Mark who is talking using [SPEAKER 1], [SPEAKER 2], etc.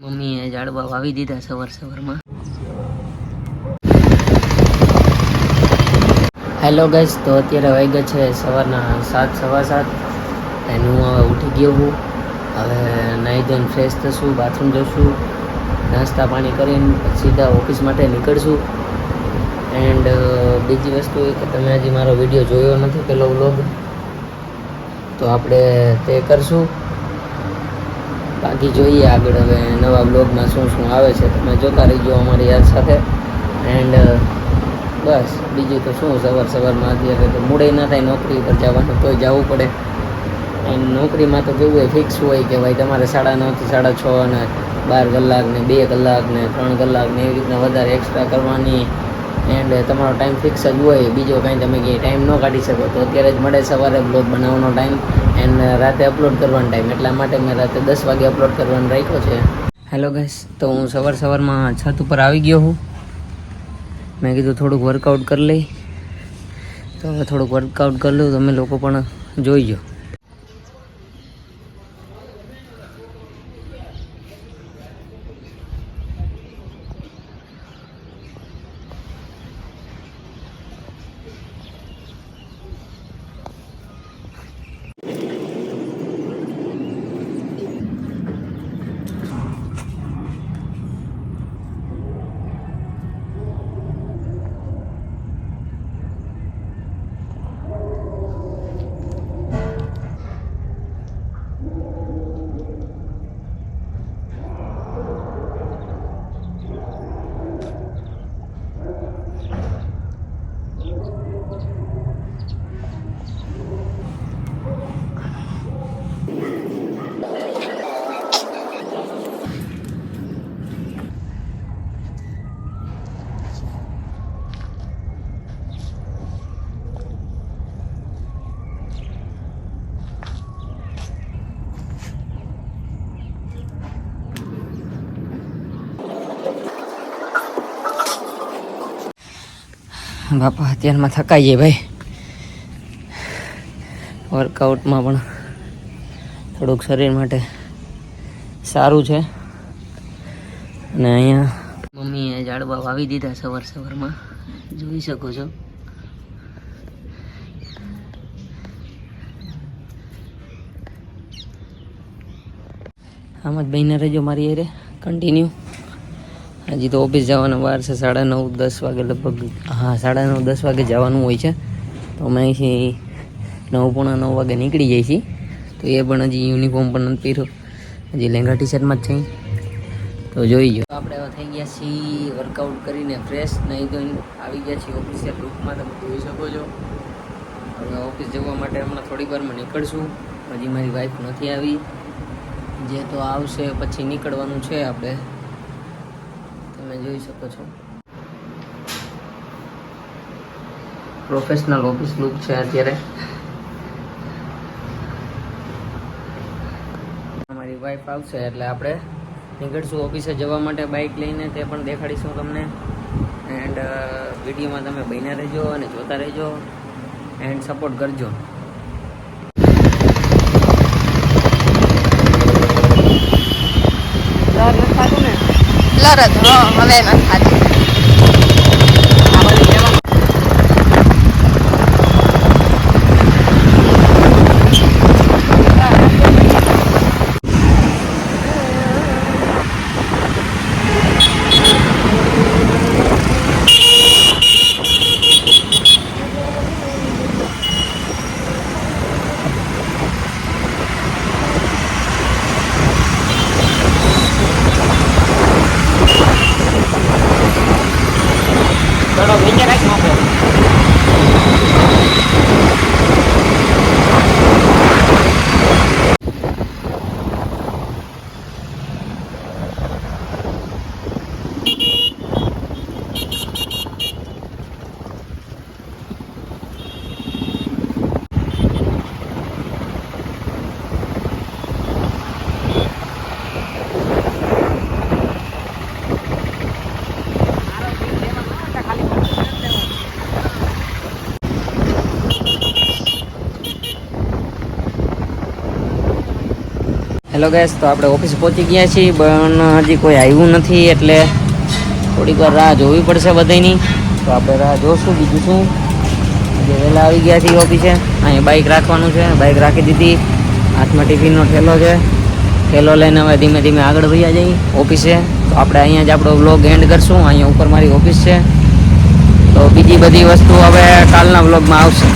[SPEAKER 1] મમ્મીએ ઝાડવા વાવી દીધા સવાર સવારમાં. હેલો ગાઈસ તો અત્યારે વાગ્યા છે સવારના સાત, સવા સાત. અને હું હવે ઉઠી ગયો હું હવે નાહી ધોઈને ફ્રેશ થશું બાથરૂમ જશું, નાસ્તા પાણી કરીને સીધા ઓફિસ માટે નીકળશું. એન્ડ બીજી વસ્તુ એ કે તમે હજી મારો વીડિયો જોયો નથી, પેલો વ્લોગ તો આપણે તે કરશું. બાકી જોઈએ આગળ હવે નવા બ્લોગમાં શું શું આવે છે. તમે જોતા રહીજો અમારી યાદ સાથે. એન્ડ બસ, બીજું તો શું સવાર સવારમાં અત્યારે તો મૂડે ના થાય નોકરી ઉપર જવાનું, તોય જવું પડે. એન્ડ નોકરીમાં તો કેવું હોય ફિક્સ હોય કે ભાઈ તમારે સાડા નવથી સાડા છ અને બાર કલાક ને બે કલાક ને ત્રણ કલાક ને એવી રીતના વધારે એક્સ્ટ્રા કરવાની. એન્ડ તમારો ટાઈમ ફિક્સ જ હોય, બીજો કાંઈ તમે ક્યાંય ટાઈમ ન કાઢી શકો. તો અત્યારે જ મળે સવારે બ્લોગ બનાવવાનો ટાઈમ એન્ડ રાતે અપલોડ કરવાનો ટાઈમ એટલા માટે મેં રાતે દસ વાગે અપલોડ કરવાનો રાખ્યો છે. હેલો ગેસ તો હું સવાર સવારમાં છત ઉપર આવી ગયો હું. મેં કીધું થોડુંક વર્કઆઉટ કરી લઈ. તો હવે થોડુંક વર્કઆઉટ કરી લઉં તમે લોકો પણ જોઈજો બાપા અત્યારમાં થકાઈએ ભાઈ. વર્કઆઉટમાં પણ થોડુંક શરીર માટે સારું છે. અને અહીંયા મમ્મીએ ઝાડવા વાવી દીધા સવાર સવારમાં. જોઈ શકો છો. આમ જ બહીને રહેજો મારી એરે કન્ટિન્યુ હજી તો ઓફિસ જવાનો વાર છે, સાડા નવ, દસ વાગે લગભગ. હા, સાડા નવ, દસ વાગે જવાનું હોય છે. તો અમે અહીંથી નવ પોણા નવ વાગે નીકળી જઈએ છીએ. તો એ પણ હજી યુનિફોર્મ પણ નથી પહેર્યો. હજી લેંગા ટી શર્ટમાં જ છે. તો જોઈ જો આપણે હવે થઈ ગયા છીએ વર્કઆઉટ કરીને ફ્રેશ નહીં ધોઈને આવી ગયા છીએ ઓફિસે ગ્રુપમાં તમે જોઈ શકો છો. હવે ઓફિસ જવા માટે હમણાં થોડી વારમાં નીકળશું. હજી મારી વાઈફ નથી આવી. જે તો આવશે, પછી નીકળવાનું છે આપણે. તમે જોઈ શકો છો. પ્રોફેશનલ ઓફિસ લુક છે અત્યારે. અમારી વાઈફ આવશે એટલે આપણે નીકળશું ઓફિસે જવા માટે બાઇક લઈને તે પણ દેખાડીશું તમને. એન્ડ વિડીયોમાં તમે બન્યા રહેજો અને જોતા રહેજો. એન્ડ સપોર્ટ કરજો.
[SPEAKER 2] લરત હવે નથી ખાતી. થોડો નીચે રાખી મૂકો.
[SPEAKER 1] હેલો ગેસ તો આપણે ઓફિસ પહોંચી ગયા છીએ, પણ હજી કોઈ આવ્યું નથી, એટલે થોડીક વાર રાહ જોવી પડશે બધાની તો આપણે રાહ જોશું, બીજું શું? જે વહેલા આવી ગયા છીએ ઓફિસે. અહીંયા બાઇક રાખવાનું છે બાઇક રાખી દીધી. હાથમાં ટિફિનનો ઠેલો છે. ઠેલો લઈને હવે ધીમે ધીમે આગળ વયા જઈએ ઓફિસે. તો આપણે અહીંયા જ આપણો વ્લોગ એન્ડ કરશું. અહીંયા ઉપર મારી ઓફિસ છે. તો બીજી બધી વસ્તુ હવે કાલના વ્લોગમાં આવશે.